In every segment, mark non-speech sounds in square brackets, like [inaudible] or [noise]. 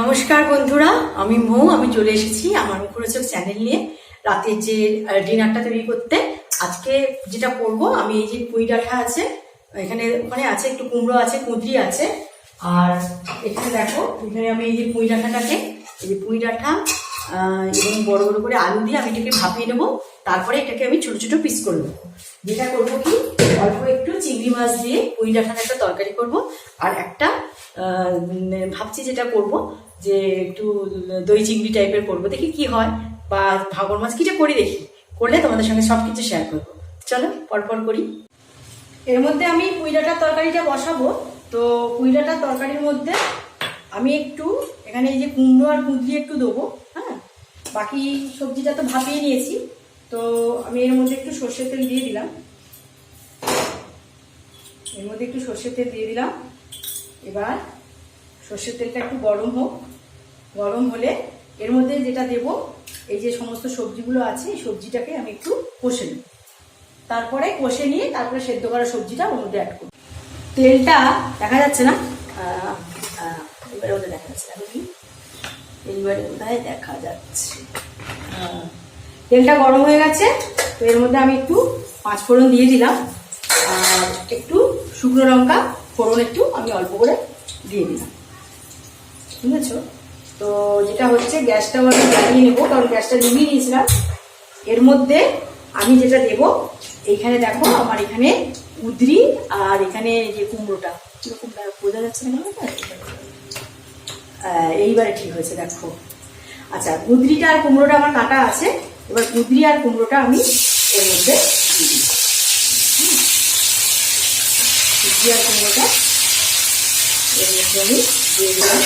নমস্কার বন্ধুরা, আমি মৌ, আমি চলে এসেছি আমার মুখরোচক চ্যানেল নিয়ে রাতের যে ডিনারটা তৈরি করতে। আজকে যেটা করব, আমি এই যে পুঁই ডাঁটা আছে, এখানে, ওখানে আছে একটু কুমড়ো আছে, কুঁদরি আছে, আর এখানে দেখো, এখানে আমি এই যে পুঁই ডাঁটাটাকে, এই যে পুঁই ডাঁটা এবং বড় বড় করে আলু দিয়ে আমি এটাকে ভাপিয়ে নেব, তারপরে এটাকে আমি ছোট ছোট পিস করে নেব। যেটা করব কি, অল্প একটু চিংড়ি মাছ দিয়ে পুঁই ডাঁটার একটা তরকারি করব, আর একটা ভাবছি যেটা করব, যে একটু দই চিংড়ি টাইপের করব, দেখি কি হয়, বা ভাগর মাছ কিটা করি দেখি, করলে তোমাদের সঙ্গে সব কিছু শেয়ার করব। চলো, পরপর করি। এর মধ্যে আমি পুইডাটার তরকারিটা বসাবো, তো পুইডাটার তরকারির মধ্যে আমি একটু এখানে এই যে কুমড়ো আর কুঁদরি একটু দেবো হ্যাঁ? বাকি সবজিটা তো ভাপিয়ে নিয়েছি, তো আমি এর মধ্যে একটু সর্ষের তেল দিয়ে দিলাম। এর মধ্যে একটু সর্ষের তেল দিয়ে দিলাম। এবার সর্ষের তেলটা একটু গরম হোক। গরম হলে এর মধ্যে যেটা দেব, এই যে সমস্ত সবজিগুলো আছে, এই সবজিটাকে আমি একটু কষে নিই তারপরে কষে নিয়ে তারপরে সেদ্ধ করা সবজিটা ওর মধ্যে অ্যাড করব। তেলটা দেখা যাচ্ছে না? এবারে ওটা দেখা যাচ্ছে। এইবারে কোথায় দেখা যাচ্ছে। তেলটা গরম হয়ে গেছে, তো এর মধ্যে আমি একটু পাঁচ ফোড়ন দিয়ে দিলাম। আর একটু শুকনো লঙ্কা ফোড়ন একটু আমি অল্প করে দিয়ে দিলাম। বুঝেছ? তো যেটা হচ্ছে গ্যাসটাও আমি জ্বালিয়ে নেব, কারণ গ্যাসটা নিভিয়ে নিয়েছিলাম। এর মধ্যে আমি যেটা দেব, এইখানে দেখো আমার এখানে উদ্রি আর এখানে যে কুমড়োটা। দা- বোঝা যাচ্ছে না এইবারে ঠিক হয়েছে, দেখো। আচ্ছা কুদরিটা আর কুমড়োটা আমার কাটা আছে। এবার কুদরি আর কুমড়োটা আমি এর মধ্যে দিয়ে দিই হুম। কুদরি আর কুমড়োটা এর মধ্যে আমি দিয়ে দিলাম।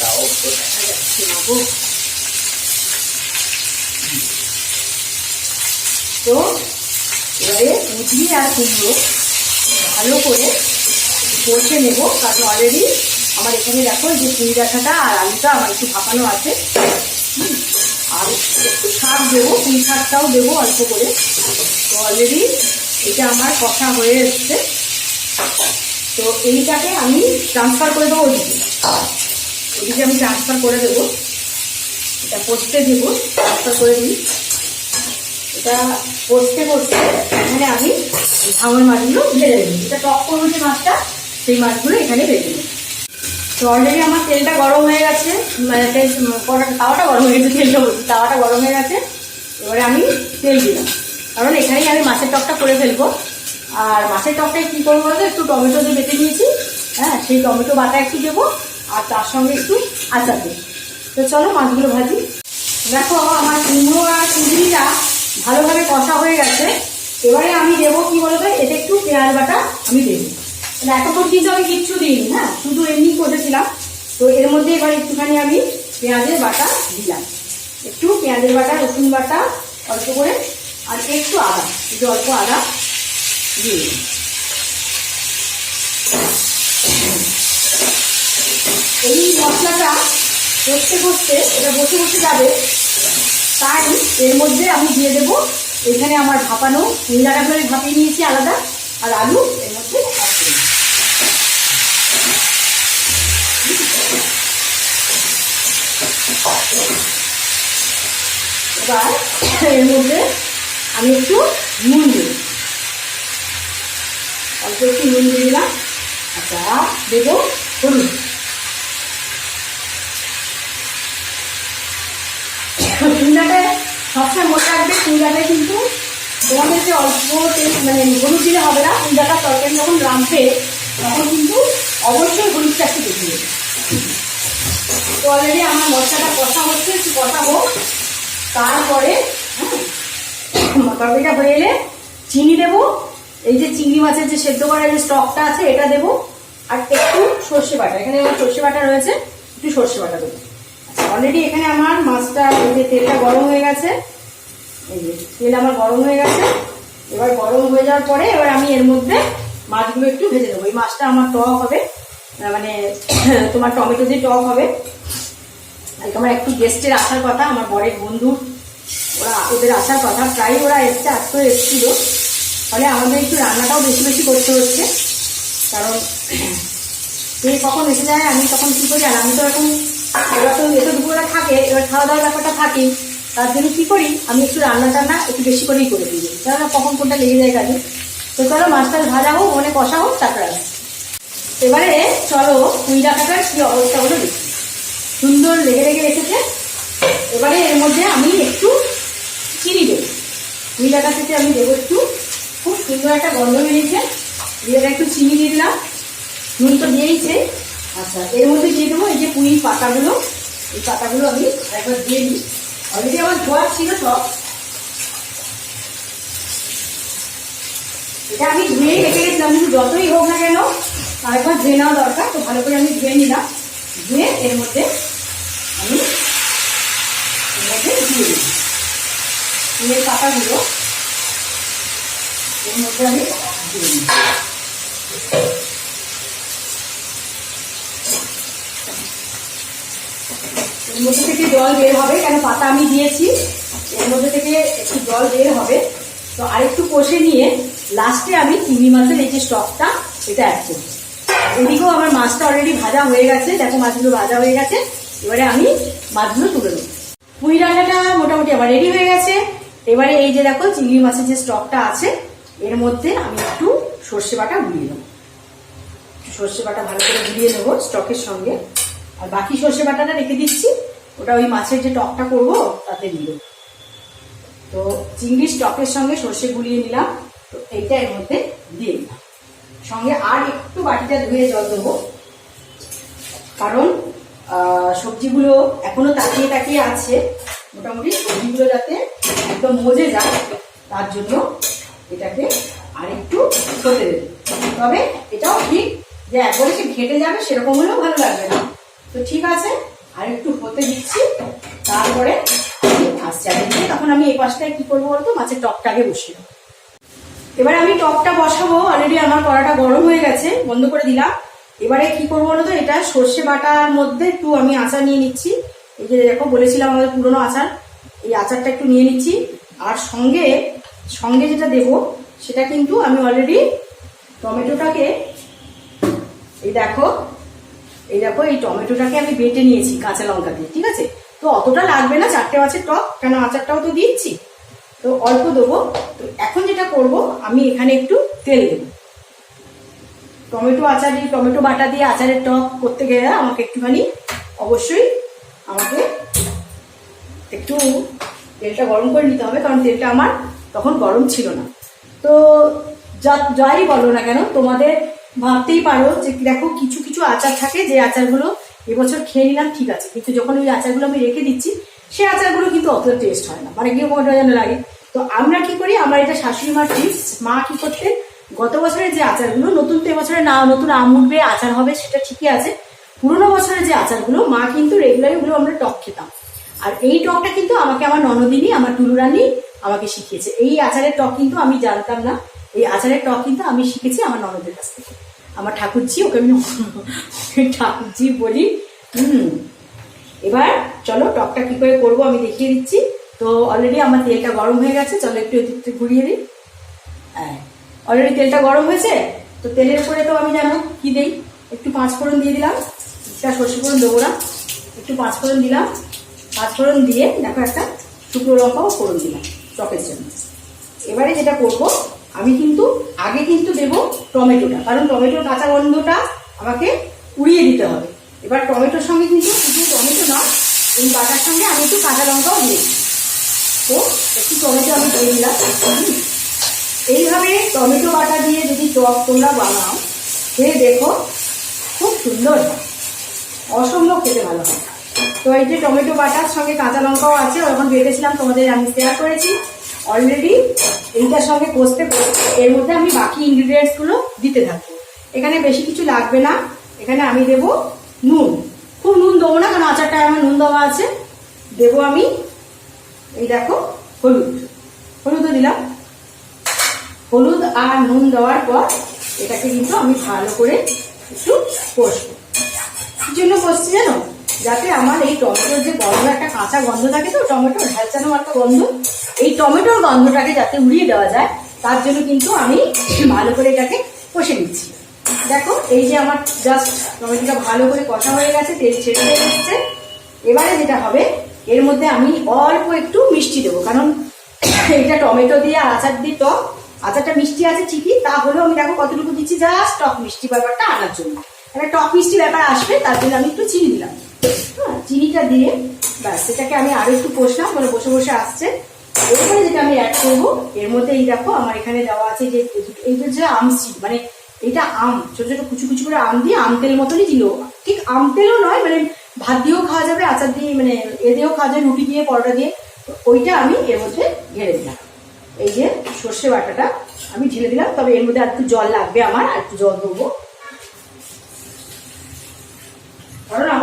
তাও দেখা যাচ্ছে না গো তো এবারে কুদরি আর কুমড়ো ভালো করে কষে নেব। কারণ অলরেডি আমার এখানে দেখো যে পুঁই ডাঁটাটা আর আলুটা আমার একটু ভাপানো আছে। হুম, আর একটু শাক দেবো পুঁই শাকটাও দেবো অল্প করে। তো অলরেডি এটা আমার কষা হয়ে এসছে। তো এইটাকে আমি ট্রান্সফার করে দেবো ওদিকে। ওদিকে আমি ট্রান্সফার করে দেবো। এটা কষতে দেবো ট্রান্সফার করে দিই। এটা কষতে কষতে এখানে আমি ভাঙন মাছগুলো ভেজে দেবো এটা টক করব যে মাছটা, সেই মাছগুলো এখানে ভেজে দেবো তো অলরেডি আমার তেলটা গরম হয়ে গেছে। মানে তাওয়াটা গরম হয়ে গেছে, তেলটা, তাওয়াটা গরম হয়ে গেছে। এবারে আমি তেল দিলাম। কারণ এখানেই আমি মাছের টকটা করে ফেলব। আর মাছের টকটায় কী করব বলতো? একটু টমেটো দিয়ে বেটে নিয়েছি। হ্যাঁ সেই টমেটো বাটা একটু দেবো, আর তার সঙ্গে একটু আচার দেবো। তো চলো মাছগুলো ভাজি। দেখো, আমার কুমড়ো আর কুঁদরিটা ভালোভাবে কষা হয়ে গেছে। এবারে আমি দেবো কি বলতো? এতে একটু পেঁয়াজ বাটা আমি দেবো। মানে এতক্ষণ কিন্তু আমি কিচ্ছু দিইনি হ্যাঁ? শুধু এমনি করেছিলাম তো এর মধ্যে এবার একটুখানি আমি পেঁয়াজের বাটা দিলাম। একটু পেঁয়াজের বাটা, রসুন বাটা, অল্প করে, আর একটু আদা। একটু অল্প আদা। দিয়ে এই মশলাটা কষতে কষতে, এটা বসে বসে যাবে। তাই এর মধ্যে আমি দিয়ে দেবো এখানে আমার ভাপানো নিরাটাগুলো আমি ভাপিয়ে নিয়েছি আলাদা, আর আলু এর মধ্যে এবার এর মধ্যে আমি একটু নুন দেব অল্প একটু নুন দিয়ে দিলাম। আচ্ছা আর দেবো হলুদ। কুমড়াটায় সবসময় মনে রাখবে কুমড়াটায় কিন্তু তোমাদের যে অল্প মানে হলুদ দিলে হবে না কুমড়াটা তরকারি যখন রাঁধবে, তখন কিন্তু অবশ্যই হলুদটা একটু বেশি দেবে। তো অলরেডি আমার মশলাটা কষা হচ্ছে, একটু কষাবো। তারপরে হ্যাঁ তরকারিটা হয়ে এলে চিনি দেবো। এই যে চিংড়ি মাছের যে সেদ্ধ করার যে স্টকটা আছে, এটা দেবো। আর একটু সর্ষে বাটা। এখানে সর্ষে বাটা রয়েছে, একটু সর্ষে বাটা দেবো। অলরেডি এখানে আমার মাছটা, এই যে তেলটা গরম হয়ে গেছে। এই যে তেল আমার গরম হয়ে গেছে। এবার গরম হয়ে যাওয়ার পরে এবার আমি এর মধ্যে মাছগুলো একটু ভেজে দেবো এই মাছটা আমার টক হবে। মানে [clears throat] তোমার টমেটো দিয়ে টক হবে। আজকে আমার একটু গেস্টের আসার কথা, আমার বরের বন্ধু। ওরা, ওদের আসার কথা। প্রায় ওরা এসছে আজকে এসেছিল। ফলে আমাদের একটু রান্নাটাও বেশি বেশি করতে হচ্ছে। কারণ কে কখন এসে যায়, আমি তখন কী করি, আর আমি তো এখন এবার তো এত দুপুরে থাকে, এবার খাওয়া দাওয়ার ব্যাপারটা থাকেই, তার জন্য কী করি, আমি একটু রান্না টান্না একটু বেশি করেই করে দিই। কেননা কখন কোনটা লেগে যায় কাজে তো চলো মাছটা ভাজা হোক মানে কষা হোক, তারপরে এবারে চলো কুই ডাকাটার কী অবস্থা হলো দেখি। সুন্দর লেগে লেগে রেখেছে এবারে এর মধ্যে আমি একটু চিনি দেবো। কুই ডাকা থেকে আমি দেবো একটু সুন্দর একটা গন্ধ বেরিয়েছে। দিয়ে একটু চিনি দিয়ে দিলাম। নুন তো দিয়েইছে। আচ্ছা এর মধ্যে দিয়ে দেবো এই যে পুঁই পাতাগুলো। এই পাতাগুলো আমি একবার দিয়ে দিই। অলরেডি আমার ধোয়া ছিল সব। এটা আমি ধুয়েই রেখে গেছিলাম, কিন্তু যতই হোক না কেন আরেকবার ধুয়ে নেওয়া দরকার, তো ভালো করে আমি ধুয়ে নিলাম। ধুয়ে এর মধ্যে আমি এর মধ্যে দিয়ে দিই ফুলের পাতাগুলো এর মধ্যে আমি থেকে জল বের হবে, কেন পাতা আমি দিয়েছি, এর মধ্যে থেকে একটু জল বের হবে। তো আরেকটু কষে নিয়ে লাস্টে আমি চিংড়ি মাছের এই যে স্টকটা সেটা অ্যাড করব। এদিকেও আমার মাছটা অলরেডি ভাজা হয়ে গেছে, দেখো মাছগুলো ভাজা হয়ে গেছে, এবারে আমি মাছগুলো তুলে নেব। পুঁই রান্নাটা মোটামুটি আমার রেডি হয়ে গেছে। এবারে এই যে দেখো, চিংড়ি মাছের যে স্টকটা আছে এর মধ্যে আমি একটু সর্ষে বাটা গুলিয়ে নেব। সর্ষে বাটা ভালো করে গুলিয়ে নেব স্টকের সঙ্গে। আর বাকি সর্ষে বাটাটা রেখে দিচ্ছি। ওটা ওই মাছের যে টকটা করব, তাতে দিয়ে তো চিংড়ি স্টকের সঙ্গে সর্ষে গুলিয়ে নিলাম। তো এইটা এর মধ্যে দিয়ে দিলাম। সঙ্গে আর একটু বাটিটা ধুয়ে জল দেবো। কারণ সবজিগুলো এখনও তাকিয়ে তাকিয়ে আছে। মোটামুটি সবজিগুলো যাতে একদম মজে যায়, তার জন্য এটাকে আর একটু হতে দেবে। তবে এটাও ঠিক যে একবারে সে ঘেটে যাবে, সেরকম হলেও ভালো লাগবে না। তো ঠিক আছে আর একটু হতে দিচ্ছি। তারপরে আসছি তখন আমি এই পাশটায় কি করব বলতো? মাছের টকটাকে বসিয়ে এবার আমি টকটা বসাবো। অলরেডি আমার কড়াটা গরম হয়ে গেছে, বন্ধ করে দিলাম। এবারে কি করব বলতো? এটা সর্ষে বাটার মধ্যে একটু আমি আচার নিয়ে নিচ্ছি। এই যে দেখো, বলেছিলাম আমাদের পুরনো আচার। এই আচারটা একটু নিয়ে নিচ্ছি। আর সঙ্গে সঙ্গে যেটা দেব, সেটা কিন্তু আমি অলরেডি টমেটোটাকে, এই দেখো এই দেখো, এই টমেটোটাকে আমি বেটে নিয়েছি কাঁচা লঙ্কা দিয়ে, ঠিক আছে? তো অতটা লাগবে না, চারটে মাছের টক, কেন আচারটাও তো দিচ্ছি। তো অল্প দেবো। তো এখন যেটা করব, আমি এখানে একটু তেল দেবো। টমেটো আচার দিয়ে, টমেটো বাটা দিয়ে আচারের টক করতে গেলে আমাকে একটুখানি অবশ্যই আমাকে একটু তেলটা গরম করে নিতে হবে, কারণ তেলটা আমার তখন গরম ছিল না। তো যাই বলো না কেন, তোমাদের ভাবতেই পারো যে দেখো কিছু কিছু আচার থাকে, যে আচারগুলো এবছর খেয়ে নিলাম ঠিক আছে। কিন্তু যখন ওই আচারগুলো আমি রেখে দিচ্ছি সেই আচারগুলো কিন্তু অতটা টেস্ট হয় না। মানে কীরকম একটা যেন লাগে। তো আমরা কি করি, আমার এটা শাশুড়ি মার টিপস মা কি করতে, গত বছরের যে আচারগুলো, নতুন তো এবছরে না, নতুন আম উঠবে, আচার হবে, সেটা ঠিকই আছে। পুরোনো বছরের যে আচারগুলো, মা কিন্তু রেগুলার ওগুলো আমরা টক খেতাম। আর এই টকটা কিন্তু আমাকে আমার ননদিনী, আমার টুলুরানি আমাকে শিখিয়েছে। এই আচারের টক কিন্তু আমি জানতাম না। এই আচারের টক কিন্তু আমি শিখেছি আমার ননদের কাছ থেকে। আমার ঠাকুরজি ওকে আমি [laughs] ঠাকুরজি বলি, হুম, এবার চলো টকটা কি করে করব আমি দেখিয়ে দিচ্ছি। তো অলরেডি আমার তেলটা গরম হয়ে গেছে, চলো একটু এদিকটা ঘুরিয়ে দিই। হ্যাঁ অলরেডি তেলটা গরম হয়েছে? তো তেলের উপরে তো আমি জানো কি দেই? একটু পাঁচ ফোড়ন দিয়ে দিলাম। একটা সর্ষে দেবো না। একটু পাঁচ ফোড়ন দিলাম। পাঁচ ফোড়ন দিয়ে দেখো একটা শুকনো লঙ্কাও ফোড়ন দিলাম। টকের জন্য। এবারে যেটা করব, আমি কিন্তু, আগে কিন্তু দেব টমেটোটা। কারণ টমেটোর কাঁচা গন্ধটা আমাকে উড়িয়ে দিতে হবে। এবার টমেটোর সঙ্গে কিন্তু শুধু টমেটো না এই বাটার সঙ্গে আমি একটু কাঁচা লঙ্কাও দিয়েছি তো, একটু টমেটো আমি দিয়ে দিলাম এইভাবে টমেটো বাটা দিয়ে যদি টক তোমরা বানাও, খেয়ে দেখো, খুব সুন্দর হয়। অসম্ভব খেতে ভালো হয়। তো এই যে টমেটো বাটার সঙ্গে কাঁচা লঙ্কাও আছে, ওরকম বেটেছিলাম তোমাদের আমি শেয়ার করেছি। অলরেডি এইটার সঙ্গে কষতে এর মধ্যে আমি বাকি ইনগ্রিডিয়েন্টসগুলো দিতে থাকব। এখানে বেশি কিছু লাগবে না। এখানে আমি দেব নুন। খুব নুন দেবো না, কারণ আচারটায় আমার নুন দেওয়া আছে। দেবো আমি, এই দেখো, হলুদ। হলুদও দিলাম। হলুদ আর নুন দেওয়ার পর এটাকে কিন্তু আমি ভালো করে একটু কষবো। জন্য কষছি জানো? যাতে আমার এই টমেটোর যে গন্ধ, একটা কাঁচা গন্ধ থাকে তো, টমেটোর ঢালচানো একটা গন্ধ, এই টমেটোর গন্ধটাকে যাতে উড়িয়ে দেওয়া যায়, তার জন্য কিন্তু আমি ভালো করে এটাকে কষে নিচ্ছি। দেখো, এই যে আমার জাস্ট টমেটোটা ভালো করে কষা হয়ে গেছে, তেল ছেড়ে দিয়ে এসছে এবারে যেটা হবে, এর মধ্যে আমি অল্প একটু মিষ্টি দেবো, কারণ এটা টমেটো দিয়ে আচার দিয়ে টক, আচারটা মিষ্টি আছে ঠিকই, তা হলেও আমি দেখো কতটুকু দিচ্ছি জাস্ট টক মিষ্টি ব্যাপারটা আনার জন্য। একটা টক মিষ্টি ব্যাপার আসবে, তার জন্য আমি একটু চিনি দিলাম। হ্যাঁ চিনিটা দিয়ে, ব্যাস সেটাকে আমি আরও একটু কষলাম মানে বসে বসে আসছে। এরপরে যেটা আমি অ্যাড করব, এর মধ্যে এই দেখো, আমার এখানে দেওয়া আছে যে, এই যে আমসি মানে এটা আম, ছোট ছোট কুচু কুচু করে আম দিয়ে আম তেল মতনই দিল। ঠিক আম তেলও নয় মানে ভাত দিয়েও খাওয়া যাবে, আচার দিয়ে মানে এ দিয়েও খাওয়া যায়, রুটি দিয়ে, পরোটা দিয়ে। ওইটা আমি এর মধ্যে ঢেলে দিলাম। এই যে সর্ষে বাটাটা আমি ঢেলে দিলাম, তবে এর মধ্যে আর একটু জল লাগবে আমার, আর একটু জল দেবো।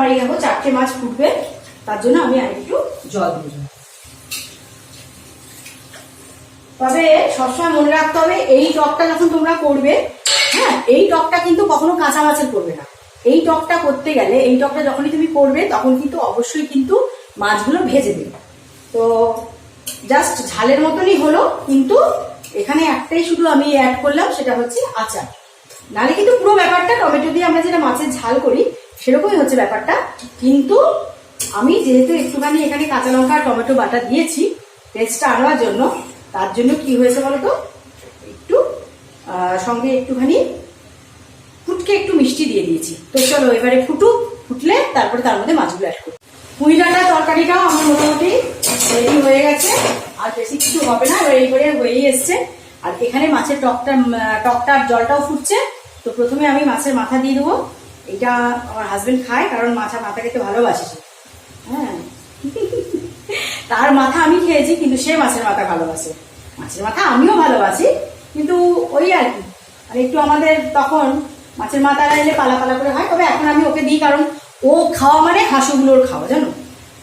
আমার এই দেখো চারটে মাছ ফুটবে। তার জন্য আমি আর একটু জল দিয়ে তবে সবসময় মনে রাখতে হবে, এই টকটা যখন তোমরা করবে হ্যাঁ এই টকটা কিন্তু কখনো কাঁচা মাছের করবে না। এই টকটা করতে গেলে, এই টকটা যখনই তুমি করবে, তখন কিন্তু অবশ্যই কিন্তু মাছগুলো ভেজে দেবে। তো জাস্ট ঝালের মতনই হলো, কিন্তু এখানে একটাই শুধু আমি অ্যাড করলাম, সেটা হচ্ছে আচার। নালে কিন্তু পুরো ব্যাপারটা টমেটো দিয়ে আমরা যেটা মাছের ঝাল করি সেরকমই হচ্ছে ব্যাপারটা। কিন্তু আমি যেহেতু একটুখানি এখানে কাঁচা লঙ্কা টমেটো বাটা দিয়েছি টেস্টটা আনার জন্য, তার জন্য কি হয়েছে বলতো? একটু সঙ্গে একটুখানি ফুটকে একটু মিষ্টি দিয়ে দিয়েছি। তো চলো এবারে ফুটুক, ফুটলে তারপরে তার মধ্যে মাছগুলো অ্যাড করব পুঁই ডাঁটা তরকারিটাও আমার মোটামুটি রেডি হয়ে গেছে। আর বেশি কিছু হবে না এই করে হয়েই এসছে। আর এখানে মাছের টকটা টকটা জলটাও ফুটছে। তো প্রথমে আমি মাছের মাথা দিয়ে দেবো। এটা আমার হাজবেন্ড খায়, কারণ মাথা মাথা খেতে ভালোবাসে। হ্যাঁ। তার মাথা আমি খেয়েছি, কিন্তু সে মাছের মাথা ভালোবাসে। মাছের মাথা আমিও ভালোবাসি, কিন্তু ওই আর কি। আর একটু আমাদের তখন মাছের মাথা এলে পালা পালা করে হয়, তবে এখন আমি ওকে দিই, কারণ ও খাওয়া মানে হাঁসুগুলোর খাওয়া, জানো?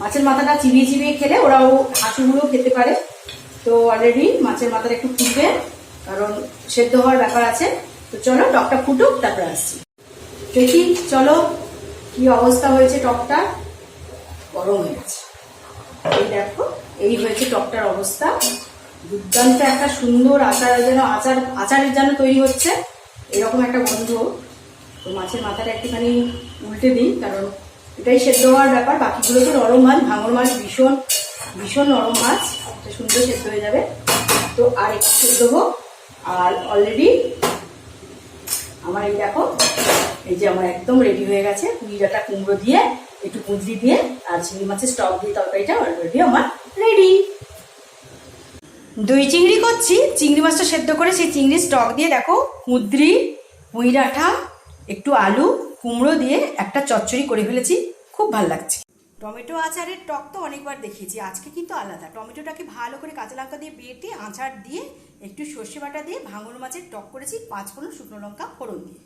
মাছের মাথাটা চিবিয়ে চিবিয়ে খেলে ওরা ও হাঁসুগুলো খেতে পারে। তো অলরেডি মাছের মাথাটা একটু ফুটবে, কারণ সেদ্ধ হওয়ার ব্যাপার আছে। তো চলো টকটা ফুটুক, তারপরে আসছি। দেখি, চলো, কি অবস্থা হয়েছে টকটা গরম হয়ে গেছে। এই দেখো, এই হয়েছে টকটার অবস্থা। দুর্দান্ত একটা সুন্দর আচার, যেন আচার, আচারের যেন তৈরি হচ্ছে। এরকম একটা গন্ধ। তো মাছের মাথাটা একটুখানি উল্টে দিই, কারণ এটাই সেদ্ধ হওয়ার ব্যাপার। বাকিগুলো তো নরম মাছ ভাঙর মাছ ভীষণ ভীষণ নরম মাছ। সুন্দর সেদ্ধ হয়ে যাবে। তো আর একটু সেদ্ধ হোক আর অলরেডি আমার এই দেখো, এই যে আমার একদম রেডি হয়ে গেছে। পুঁই ডাটা কুমড়ো দিয়ে, একটু কুঁদরি দিয়ে আর চিংড়ি মাছের স্টক দিয়ে তরকারিটা অলরেডি আমার রেডি দই চিংড়ি করছি, চিংড়ি মাছটা সেদ্ধ করে সেই চিংড়ি স্টক দিয়ে দেখো, কুঁদরি, পুঁই ডাঁটা, একটু আলু, কুমড়ো দিয়ে একটা চচ্চড়ি করে ফেলেছি, খুব ভালো লাগছে। টমেটো আচারের টক তো অনেকবার দেখিয়েছি, আজকে কিন্তু আলাদা। টমেটোটাকে ভালো করে কাঁচা লঙ্কা দিয়ে বেটে, আচার দিয়ে একটু সর্ষে বাটা দিয়ে ভাঙর মাছের টক করেছি পাঁচ ফোড়ন শুকনো লঙ্কা ফোড়ন দিয়ে।